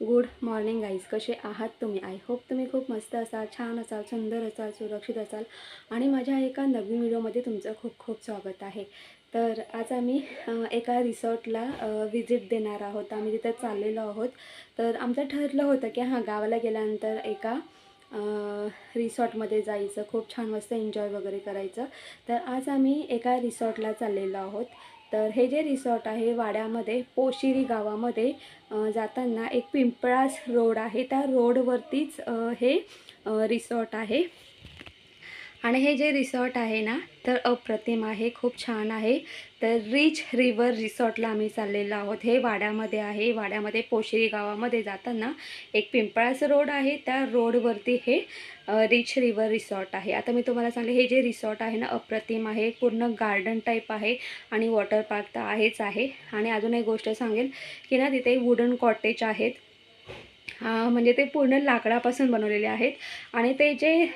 Good morning guys कसे आहात तुम्ही? आय होप तुम्ही खूप मस्त असाल छान असाल सुंदर असाल सुरक्षित असाल. आणि माझ्या एका नवीन व्हिडिओमध्ये तुमचं खूप खूप स्वागत आहे. तर आज आम्ही एका रिसॉर्टला व्हिजिट देणार आहोत. आम्ही तिथं चाललेलो आहोत. तर आमचं ठरलं होतं की हां गावाला गेल्यानंतर एका रिसॉर्टमध्ये जायचं. खूप छान मस्त एन्जॉय वगैरे करायचं. तर आज आम्ही एका रिसॉर्टला चाललेलो आहोत. तर हे जे रिसॉर्ट आहे वाड्यामध्ये पोशिरी गावामध्ये जाताना एक पिंपळास रोड आहे. त्या रोडवरतीच हे रिसॉर्ट आहे. आणि हे जे रिसॉर्ट आहे ना तर अप्रतिम आहे खूप छान आहे. तर रिच रिवर रिसॉर्टला आम्ही चाललेलो आहोत. हे वाड्यामध्ये आहे. वाड्यामध्ये पोशिरी गावामध्ये जाताना एक पिंपळाचं रोड आहे. त्या रोडवरती हे रिच रिवर रिसॉर्ट आहे. आता मी तुम्हाला सांगले हे जे रिसॉर्ट आहे ना अप्रतिम आहे. पूर्ण गार्डन टाईप आहे आणि वॉटर पार्क तर आहेच आहे. आणि अजून एक गोष्ट सांगेल की ना तिथे वुडन कॉटेज आहेत. म्हणजे ते पूर्ण लाकडापासून बनवलेले आहेत. आणि ते जे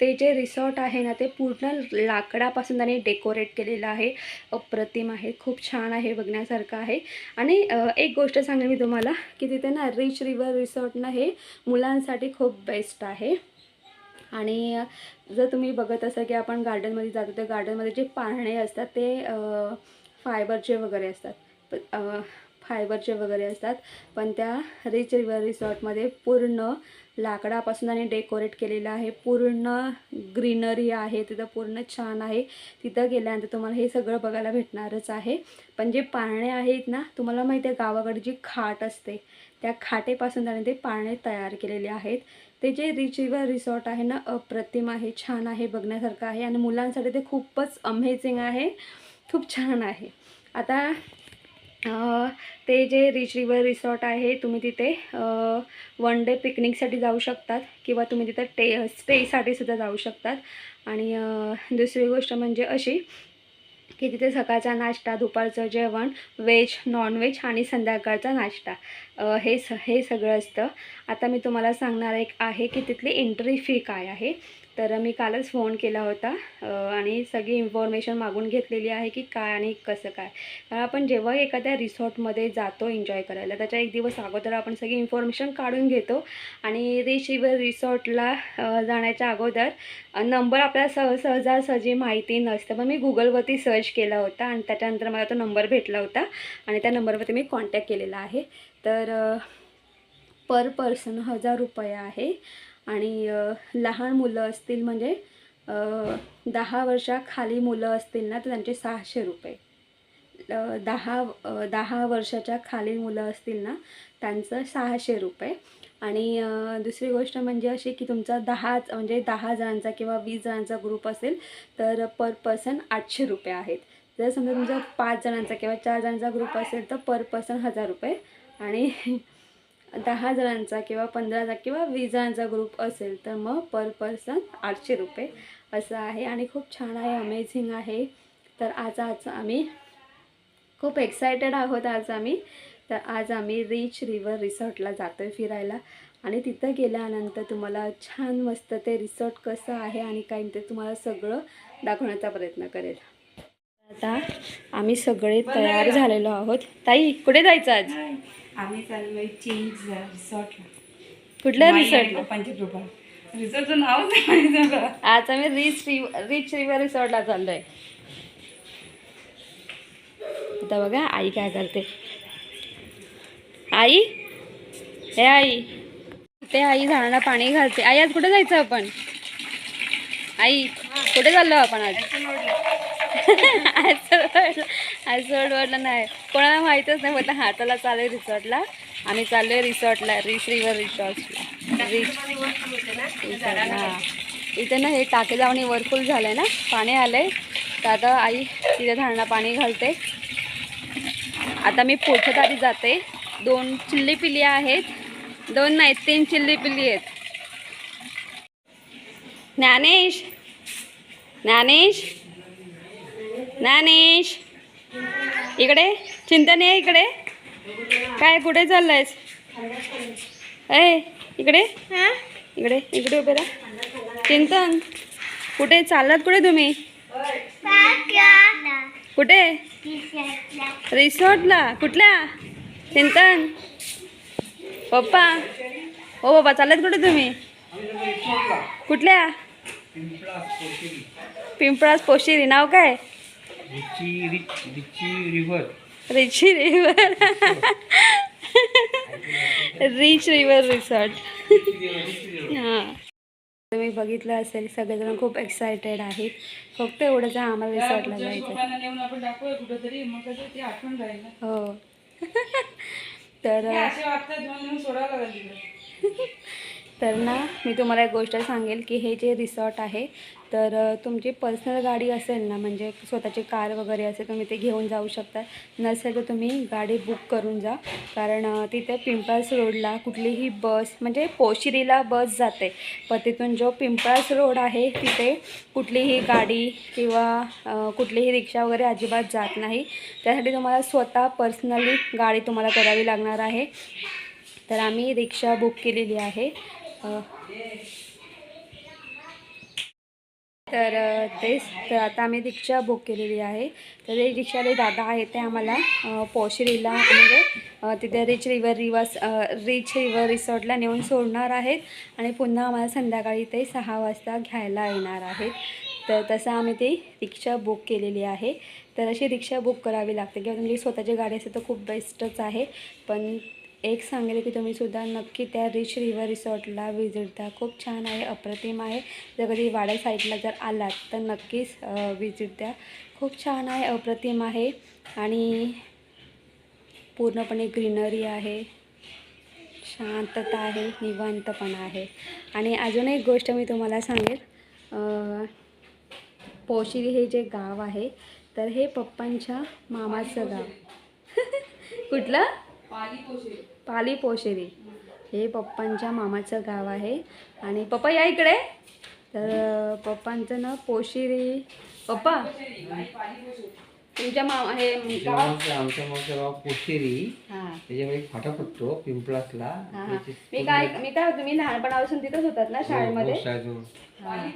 ते जे रिसॉर्ट आहे ना ते पूर्ण लाकडापासून त्यांनी डेकोरेट केलेलं आहे. अप्रतिम आहे. खूप छान आहे बघण्यासारखं आहे. आणि एक गोष्ट सांगेन मी तुम्हाला की तिथे ना रिच रिवर रिसॉर्ट ना हे मुलांसाठी खूप बेस्ट आहे. आणि जर तुम्ही बघत असाल की आपण गार्डनमध्ये जातो तर गार्डनमध्ये जे पाळणे असतात ते फायबरचे वगैरे असतात. फायबरचे वगैरे असतात. पण त्या रिच रिवर रिसॉर्टमध्ये पूर्ण लाकडापासून आणि डेकोरेट केलेलं आहे. पूर्ण ग्रीनरी आहे. तिथं पूर्ण छान आहे. तिथं गेल्यानंतर तुम्हाला हे सगळं बघायला भेटणारच आहे. पण जे पाळणे आहेत ना तुम्हाला माहिती आहे गावाकडे जी खाट असते त्या खाटेपासून त्याने ते पाळणे तयार केलेले आहेत. ते जे रिच रिवर रिसॉर्ट आहे ना अप्रतिम आहे छान आहे बघण्यासारखं आहे. आणि मुलांसाठी ते खूपच अमेझिंग आहे. खूप छान आहे. आता ते जे रिच रिवर रिसॉर्ट आहे तुम्ही तिथे वन डे पिकनिकसाठी जाऊ शकतात किंवा तुम्ही तिथं टे स्टेसाठी सुद्धा जाऊ शकतात. आणि दुसरी गोष्ट म्हणजे अशी की तिथे सकाळचा नाश्ता दुपारचं जेवण व्हेज नॉनव्हेज आणि संध्याकाळचा नाश्ता. हे स हे सगळं असतं. आता मी तुम्हाला सांगणार एक आहे की तिथली एंट्री फी काय आहे. तर मी कालच फोन केला होता आणि सगळी इन्फॉर्मेशन मागून घेतलेली आहे की काय आणि कसं काय. कारण आपण जेव्हा एखाद्या रिसॉर्टमध्ये जातो एन्जॉय करायला त्याच्या एक दिवस अगोदर आपण सगळी इन्फॉर्मेशन काढून घेतो आणि रिशिवर रिसॉर्टला जाण्याच्या अगोदर नंबर आपल्याला सह सहजासहजी माहिती नसतं. पण मी गुगलवरती सर्च केला होता आणि त्याच्यानंतर मला तो नंबर भेटला होता आणि त्या नंबरवरती मी कॉन्टॅक्ट केलेला आहे. तर पर पर्सन हजार रुपये आहे. आणि लहान मुलं असतील म्हणजे दहा वर्षाखाली मुलं असतील ना तर त्यांचे सहाशे रुपये. दहा दहा वर्षाच्या खालील मुलं असतील ना त्यांचं सहाशे रुपये. आणि दुसरी गोष्ट म्हणजे अशी की तुमचा दहाच म्हणजे दहा जणांचा किंवा वीस जणांचा ग्रुप असेल तर पर पर्सन आठशे रुपये आहेत. जर समजा तुमचा पाच जणांचा किंवा चार जणांचा ग्रुप असेल तर पर पर्सन हजार रुपये. आणि दहा जणांचा किंवा पंधराचा किंवा वीस जणांचा ग्रुप असेल तर मग पर पर्सन आठशे रुपये असं आहे आणि खूप छान आहे अमेझिंग आहे. तर आज आज आम्ही खूप एक्सायटेड आहोत आज आम्ही. तर आज आम्ही रिच रिवर रिसॉर्टला जातो आहे फिरायला. आणि तिथं गेल्यानंतर तुम्हाला छान मस्त ते रिसॉर्ट कसं आहे आणि काय ते तुम्हाला सगळं दाखवण्याचा प्रयत्न करेल. आता आम्ही सगळे तयार झालेलो आहोत. ताई कुठे जायचं आज? आम्ही चाललोय चिंग्स रिसॉर्टला. कुठल्या रिसॉर्टला? रुपये रिसॉर्टचं नाव आज आम्ही रिच रिच रिवर रिसॉर्टला चाललोय. आता बघा आई काय करते. आई? हे आई. ते आई झाडाला पाणी घालते. आई आज कुठे जायचं आपण? आई कुठे चाललो आपण आज? आज सोडवडला नाही. कोणाला माहीतच नाही म्हटलं हाताला चला चालेल रिसॉर्टला. आम्ही चाललोय रिसॉर्टला रिच रिवर रिसॉर्टला. रिच हां. इथे ना हे टाके जाऊन वरफुल आहे ना पाणी आलं आहे तर आता आई तिथे धारणा पाणी घालते. आता मी पोचत आधी जाते. दोन चिल्ली पिली आहेत. दोन नाही तीन चिल्ली पिली आहेत. ज्ञानेश! ज्ञानेश! ज्ञानेश! इकडे. चिंतन आहे इकडे. काय कुठे चाललंयस? ए इकडे. इकडे इकडे उभे राहा. चिंतन कुठे? चाललात कुठे तुम्ही? कुठे? रिसॉर्टला. कुठल्या? चिंतन. पप्पा. हो बाबा चालत कुठे तुम्ही? कुठल्या? पिंपळास पोशिरी. नाव काय? रिची रिच रिची रिव्हर रिची रिव्हर रिसॉर्ट. हां. तुम्ही बघितलं असेल सगळेजण खूप एक्सायटेड आहेत. फक्त एवढंच आम्हाला रिसॉर्टला जायचं हो. तर तर ना मी तुम्हाला एक गोष्ट सांगेल की हे जे रिसॉर्ट आहे तर तुमची पर्सनल गाडी असेल ना म्हणजे स्वतःची कार वगैरे असेल तुम्ही ते घेऊन जाऊ शकता. नसेल तर तुम्ही गाडी बुक करून जा. कारण तिथे पिंपळस रोडला कुठलीही बस म्हणजे पोशिरीला बस जाते. पण तिथून जो पिंपळस रोड आहे तिथे कुठलीही गाडी किंवा कुठलीही रिक्षा वगैरे अजिबात जात नाही. त्यासाठी तुम्हाला स्वतः पर्सनली गाडी तुम्हाला करावी लागणार आहे. तर आम्ही रिक्षा बुक केलेली आहे. तर तेच तर आता आम्ही रिक्षा बुक केलेली आहे. तर ते रिक्षाले दादा आहेत ते आम्हाला पोशरीला म्हणजे तिथे rich river rivers rich river रिसॉर्टला नेऊन सोडणार आहेत आणि पुन्हा आम्हाला संध्याकाळी ते सहा वाजता घ्यायला येणार आहेत. तर तसं आम्ही ती रिक्षा बुक केलेली आहे. तर अशी रिक्षा बुक करावी लागते किंवा तुमची स्वतःची गाडी असेल तर खूप बेस्टच आहे. पण एक सांगेल की तुम्ही सुद्धा नक्की त्या रिच रिव्हर रिसॉर्टला व्हिजिट द्या. खूप छान आहे अप्रतिम आहे. जर कधी वाड्या साईडला जर आलात तर नक्कीच व्हिजिट द्या. खूप छान आहे अप्रतिम आहे. आणि पूर्णपणे ग्रीनरी आहे. शांतता आहे निवांतपणा आहे. आणि अजून एक गोष्ट मी तुम्हाला सांगेल. पोशिरी हे जे गाव आहे तर हे पप्पांच्या मामाचं गाव. कुठलं? पाणी पाली पोशेरी हे पप्पांच्या मामाचं गाव आहे. आणि पप्पा या इकडे. तर पप्पांचं ना पोशिरी. पप्पा? तुमच्या मामा हे गाव? आमचं आमचं मग गाव हां. एक फाटा पडतो हां हां. मी काय मी काय तुम्ही लहानपणापासून तिथंच होतात ना शाळेमध्ये? हां.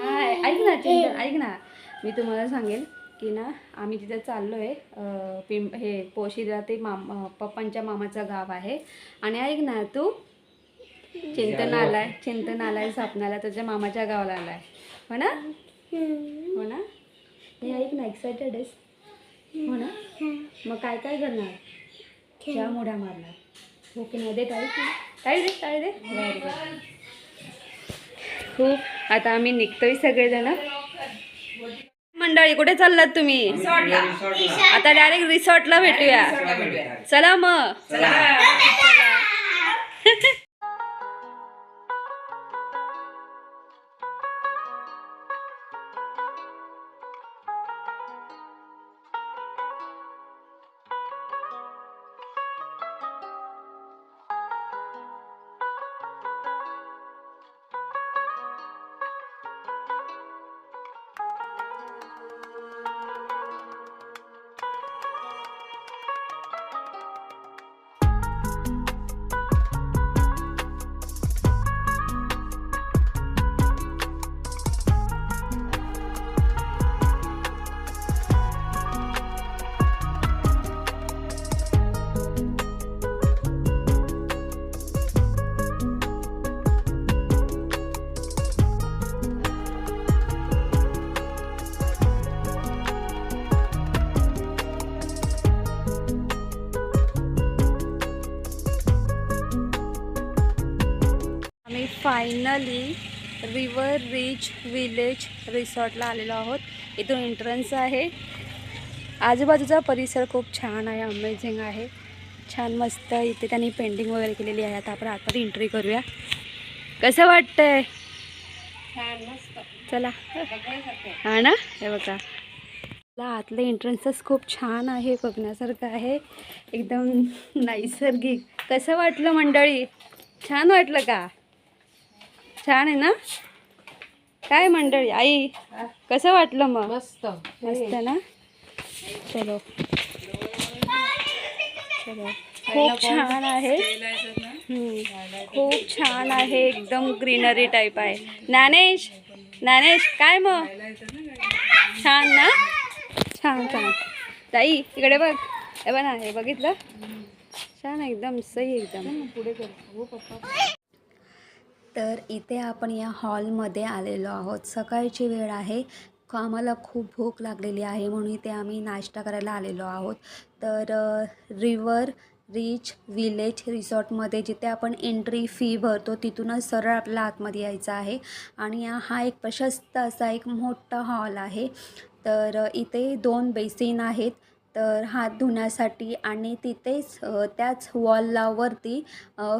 हां ऐक ना ऐक ना. मी तुम्हाला सांगेल. की ना आम्ही तिथे चाललो आहे पिं हे पोशीला ते माम पप्पांच्या मामाचं गाव आहे. आणि ऐक ना तू चिंतन आलाय चिंतन आलाय स्वप्नाला तुझ्या मामाच्या गावाला आलाय. हो ना? हो ना? हे ऐक ना एक्सायटेड आहेस? हो ना? मग काय काय करणार? चहा मोठा मारणार. ओके ना दे टाळी. टाळी दे टाळी दे. खूप आता आम्ही निघतोय सगळेजण. मंडळी कुठे चाललात तुम्ही? आता डायरेक्ट रिसॉर्टला भेटूया. चला मग. फायनली रिवर रिच विलेज रिसॉर्टला आलेलो आहोत. इथून एंट्रन्स आहे. आजूबाजूचा परिसर खूप छान आहे अमेझिंग आहे. छान मस्त इथे त्यांनी पेंटिंग वगैरे केलेली आहे. आता आपण आतमध्ये एंट्री करूया. कसं वाटतंय? चला. हा ना? हे बघा. आपला आतलं एंट्रन्सच खूप छान आहे बघण्यासारखं आहे. एकदम नैसर्गिक. कसं वाटलं मंडळी? छान वाटलं का? छान आहे ना? काय मंडळी आई? कसं वाटलं मग? मस्त. मस्त ना? चलो. चलो. खूप छान आहे. खूप छान आहे. एकदम ग्रीनरी टाईप आहे. ज्ञानेश ज्ञानेश काय मग? छान ना? छान छान. ताई इकडे बघ. हे बघ ना हे बघितलं? छान एकदम सही एकदम. पुढे तर इथे आपण या हॉलमध्ये आलेलो आहोत. सकाळची वेळ आहे. आम्हाला खूप भूक लागलेली आहे म्हणून इथे आम्ही नाश्ता करायला आलेलो आहोत. तर रिवर रिच विलेज रिसॉर्टमध्ये जिथे आपण एंट्री फी भरतो तिथूनच सरळ आपल्याला आतमध्ये यायचं आहे. आणि हा- एक प्रशस्त असा एक मोठा हॉल आहे. तर इथे दोन बेसिन आहेत. तर हात धुण्यासाठी आणि तिथेच त्याच वॉललावरती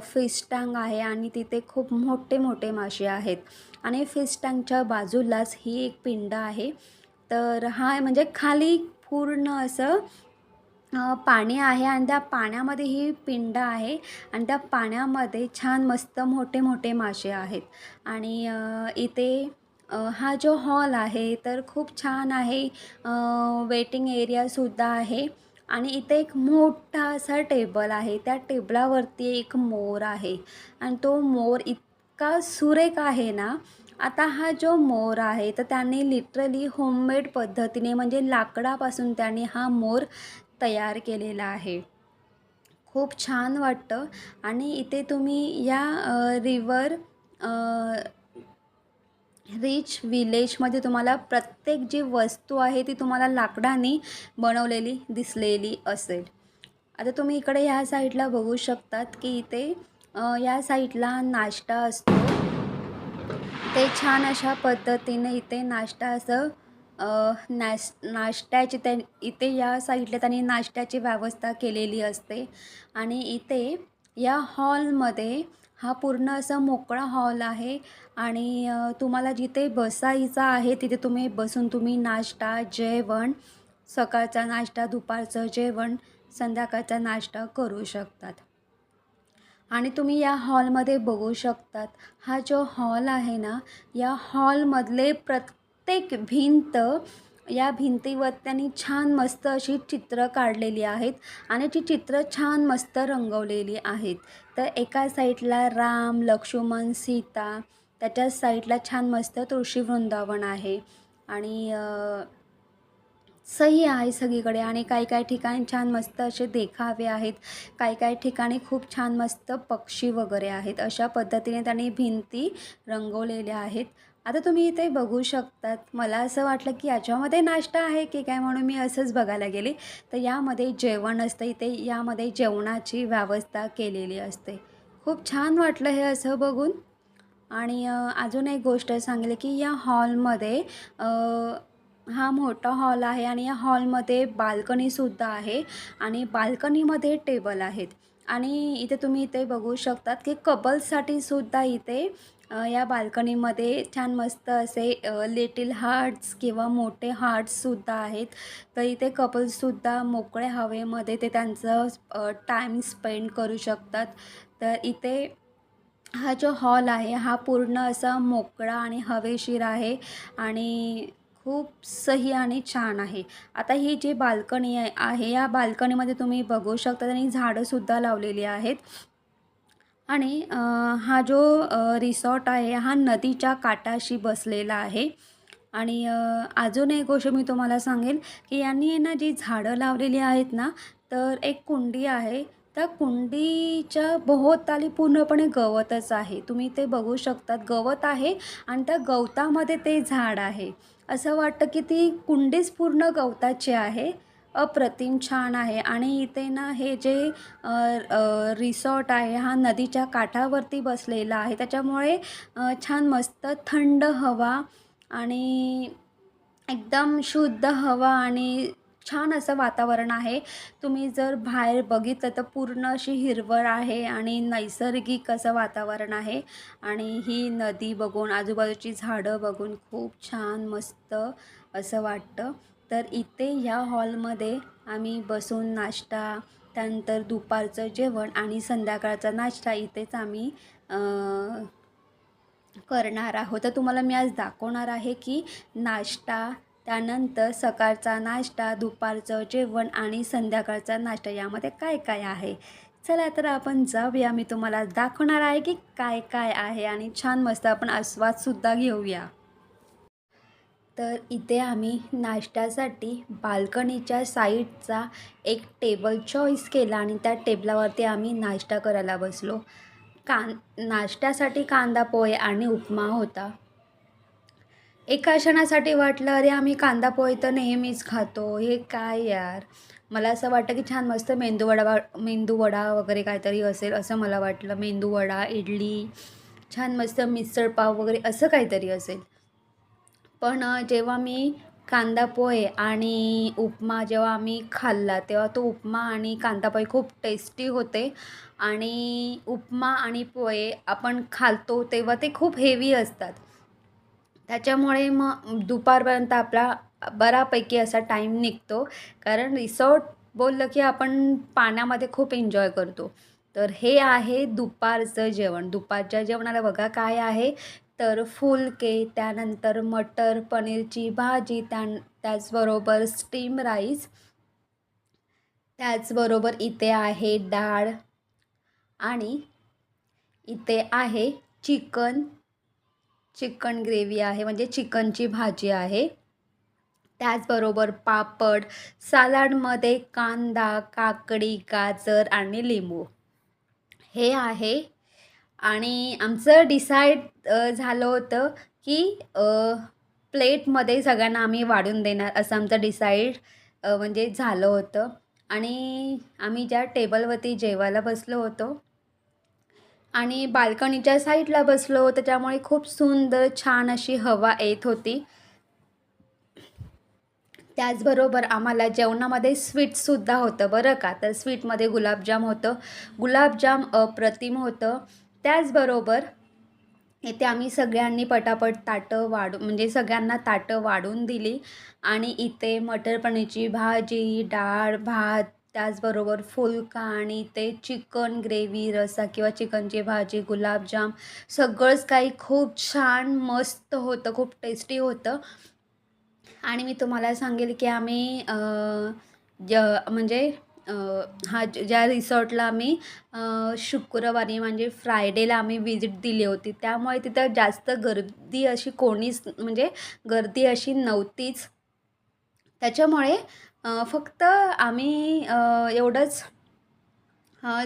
फिश टँक आहे आणि तिथे खूप मोठे मोठे मासे आहेत. आणि फिश टँकच्या बाजूलाच ही एक पिंड आहे. तर हा म्हणजे खाली पूर्ण असं पाणी आहे आणि त्या पाण्यामध्ये ही पिंड आहे आणि त्या पाण्यामध्ये छान मस्त मोठे मोठे मासे आहेत. आणि इथे हा जो हॉल आहे तर खूप छान आहे. वेटिंग एरियासुद्धा आहे. आणि इथे एक मोठा असा टेबल आहे. त्या टेबलावरती एक मोर आहे. आणि तो मोर इतका सुरेख आहे ना आता हा जो मोर आहे तर त्याने लिटरली होममेड पद्धतीने म्हणजे लाकडापासून त्याने हा मोर तयार केलेला आहे. खूप छान वाटतं. आणि इथे तुम्ही या रिवर रिच विलेजमध्ये तुम्हाला प्रत्येक जी वस्तू आहे ती तुम्हाला लाकडाने बनवलेली दिसलेली असेल. आता तुम्ही इकडे ह्या साईडला बघू शकतात की इथे या साईडला नाश्ता असतो. ते छान अशा पद्धतीने इथे नाश्ता असं अ, नाश नाश्त्याची त्या इथे या साईडला त्यांनी नाश्त्याची व्यवस्था केलेली असते. आणि इथे या हॉलमध्ये हा पूर्ण असा मोकळा हॉल आहे आणि तुम्हाला जिथे बसायचं आहे तिथे तुम्ही बसून तुम्ही नाश्ता जेवण सकाळचा नाश्ता दुपारचं जेवण संध्याकाळचा नाश्ता करू शकतात. आणि तुम्ही या हॉलमध्ये बघू शकतात हा जो हॉल आहे ना या हॉलमधले प्रत्येक भिंत या भिंतीवर त्यांनी छान मस्त अशी चित्र काढलेली आहेत आणि ती चित्र छान मस्त रंगवलेली आहेत. तर एका साईडला राम लक्ष्मण सीता त्याच्याच साईडला छान मस्त तुळशी वृंदावन आहे. आणि सही आहे सगळीकडे आणि काही काही ठिकाणी छान मस्त असे देखावे आहेत. काही काही ठिकाणी खूप छान मस्त पक्षी वगैरे आहेत. अशा पद्धतीने त्यांनी भिंती रंगवलेल्या आहेत. आता तुम्ही इथे बघू शकतात. मला असं वाटलं की याच्यामध्ये नाश्ता आहे की काय म्हणून मी असंच बघायला गेले. तर यामध्ये जेवण असतं. इथे यामध्ये जेवणाची व्यवस्था केलेली असते. खूप छान वाटलं हे असं बघून. आणि अजून एक गोष्ट सांगली की या हॉलमध्ये हा मोठा हॉल आहे आणि या हॉलमध्ये बाल्कनीसुद्धा आहे आणि बाल्कनीमध्ये टेबल आहेत. आणि इथे तुम्ही इथे बघू शकतात की कपल्ससाठी सुद्धा इथे या बाल्कनीमध्ये छान मस्त असे लिटिल हार्ट्स किंवा मोठे हार्ट्ससुद्धा आहेत. तर इथे कपल्ससुद्धा मोकळ्या हवेमध्ये ते त्यांचं टाईम स्पेंड करू शकतात. तर इथे हा जो हॉल आहे हा पूर्ण असा मोकळा आणि हवेशीर आहे आणि खूप सही आणि छान आहे. आता ही जी बाल्कनी आहे या बाल्कनीमध्ये तुम्ही बघू शकता आणि झाडंसुद्धा लावलेली आहेत. आणि हा जो रिसॉर्ट आहे हा नदीच्या काठाशी बसलेला आहे. आणि अजून एक गोष्ट मी तुम्हाला सांगेल की यांनी आहे ना जी झाडं लावलेली आहेत ना तर एक कुंडी आहे. त्या कुंडीच्या भोवताली पूर्णपणे गवतच आहे. तुम्ही ते बघू शकतात. गवत आहे आणि त्या गवतामध्ये ते झाड आहे. असं वाटतं की ती कुंडीच पूर्ण गवताची आहे. अप्रतिम छान आहे. आणि इथे ना हे जे रिसॉर्ट आहे हा नदीच्या काठावरती बसलेला आहे. त्याच्यामुळे छान मस्त थंड हवा आणि एकदम शुद्ध हवा आणि छान असं वातावरण आहे. तुम्ही जर बाहेर बघितलं तर पूर्ण अशी हिरवळ आहे आणि नैसर्गिक असं वातावरण आहे. आणि ही नदी बघून आजूबाजूची झाडं बघून खूप छान मस्त असं वाटतं. तर इथे ह्या हॉलमध्ये आम्ही बसून नाश्ता त्यानंतर दुपारचं जेवण आणि संध्याकाळचा नाश्ता इथेच आम्ही करणार आहोत. तर तुम्हाला मी आज दाखवणार आहे की नाश्ता त्यानंतर सकाळचा नाश्ता दुपारचं जेवण आणि संध्याकाळचा नाश्ता यामध्ये काय काय आहे? चला तर आपण जाऊया. मी तुम्हाला दाखवणार आहे की काय काय आहे आणि छान मस्त आपण आस्वादसुद्धा घेऊया. तर इथे आम्ही नाश्त्यासाठी बाल्कनीच्या साईडचा एक टेबल चॉईस केला आणि त्या टेबलावरती आम्ही नाश्ता करायला बसलो. कान नाश्त्यासाठी कांदा पोहे आणि उपमा होता. एका क्षणासाठी वाटलं अरे आम्ही कांदा पोहे तर नेहमीच खातो. हे काय यार? मला असं वाटतं की छान मस्त मेंदू वडा वा मेंदू वडा वगैरे काहीतरी असेल असं मला वाटलं. मेंदू वडा इडली छान मस्त मिसळपाव वगैरे असं काहीतरी असेल. पण जेव्हा मी कांदा पोहे आणि उपमा जेव्हा आम्ही खाल्ला तेव्हा तो उपमा आणि कांदा पोहे खूप टेस्टी होते. आणि उपमा आणि पोहे आपण खालतो तेव्हा ते खूप हेवी असतात. त्याच्यामुळे मग दुपारपर्यंत आपला बऱ्यापैकी असा टाईम निघतो. कारण रिसॉर्ट बोललं की आपण पाण्यामध्ये खूप एन्जॉय करतो. तर हे आहे दुपारचं जेवण. दुपारच्या जेवणाला बघा काय आहे? तर फुलके त्यानंतर मटर पनीरची भाजी त्या त्याचबरोबर स्टीम राईस त्याचबरोबर इथे आहे डाळ आणि इथे आहे चिकन. चिकन ग्रेव्ही आहे म्हणजे चिकनची भाजी आहे. त्याचबरोबर पापड सलाडमध्ये कांदा काकडी गाजर आणि लिंबू. हे आहे आणि आमचं डिसाईड झालं होतं की प्लेटमध्ये सगळ्यांना आम्ही वाढून देणार असं आमचं डिसाईड म्हणजे झालं होतं. आणि आम्ही ज्या टेबलवरती जेवायला बसलो होतो आणि बाल्कनीच्या साईडला बसलो त्याच्यामुळे खूप सुंदर छान अशी हवा येत होती. त्याचबरोबर आम्हाला जेवणामध्ये स्वीटसुद्धा होतं बरं का? तर स्वीटमध्ये गुलाबजाम होतं. गुलाबजाम अप्रतिम होतं. त्याचबरोबर इथे आम्ही सगळ्यांनी पटापट ताटं वाढू म्हणजे सगळ्यांना ताटं वाढून दिली आणि इथे मटर पनीरची भाजी डाळ भात त्याचबरोबर फुलका आणि ते चिकन ग्रेव्ही रसा किंवा चिकनची भाजी गुलाबजाम सगळंच काही खूप छान मस्त होतं खूप टेस्टी होतं. आणि मी तुम्हाला सांगेल की आम्ही ज म्हणजे हा ज- ज्या रिसॉर्टला आम्ही शुक्रवारी म्हणजे फ्रायडेला आम्ही विजिट दिली होती. त्यामुळे तिथं जास्त गर्दी अशी कोणीच म्हणजे गर्दी अशी नव्हतीच. त्याच्यामुळे फक्त आम्ही एवढंच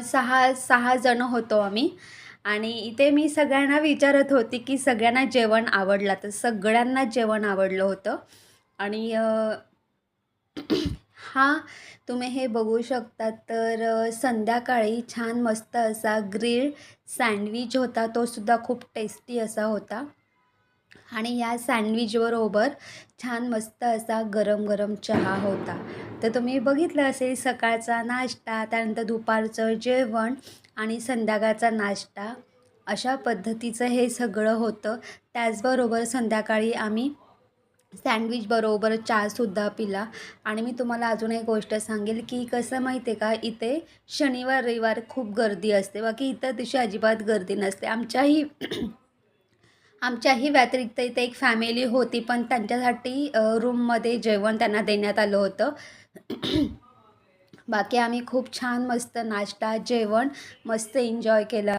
सहा सहा जणं होतो आम्ही. आणि इथे मी सगळ्यांना विचारत होती की सगळ्यांना जेवण आवडलं. तर सगळ्यांना जेवण आवडलं होतं. आणि हा तुम्ही हे बघू शकता तर संध्याकाळी छान मस्त असा ग्रिल सँडविच होता. तो सुद्धा खूप टेस्टी असा होता. आणि या सँडविचबरोबर छान मस्त असा गरम गरम चहा होता. तर तुम्ही बघितलं असेल सकाळचा नाश्ता त्यानंतर दुपारचं जेवण आणि संध्याकाळचा नाश्ता. अशा पद्धतीचं हे सगळं होतं. त्याचबरोबर संध्याकाळी आम्ही सँडविच बरोबर चहासुद्धा पिला. आणि मी तुम्हाला अजून एक गोष्ट सांगेल की कसं माहिती आहे का इथे शनिवार रविवार खूप गर्दी असते. बाकी इतर दिवशी अजिबात गर्दी नसते. आमच्याही आमच्याही व्यतिरिक्त इथे एक फॅमिली होती पण त्यांच्यासाठी रूममध्ये जेवण त्यांना देण्यात आलं होतं. बाकी आम्ही खूप छान मस्त नाश्ता जेवण मस्त एन्जॉय केला.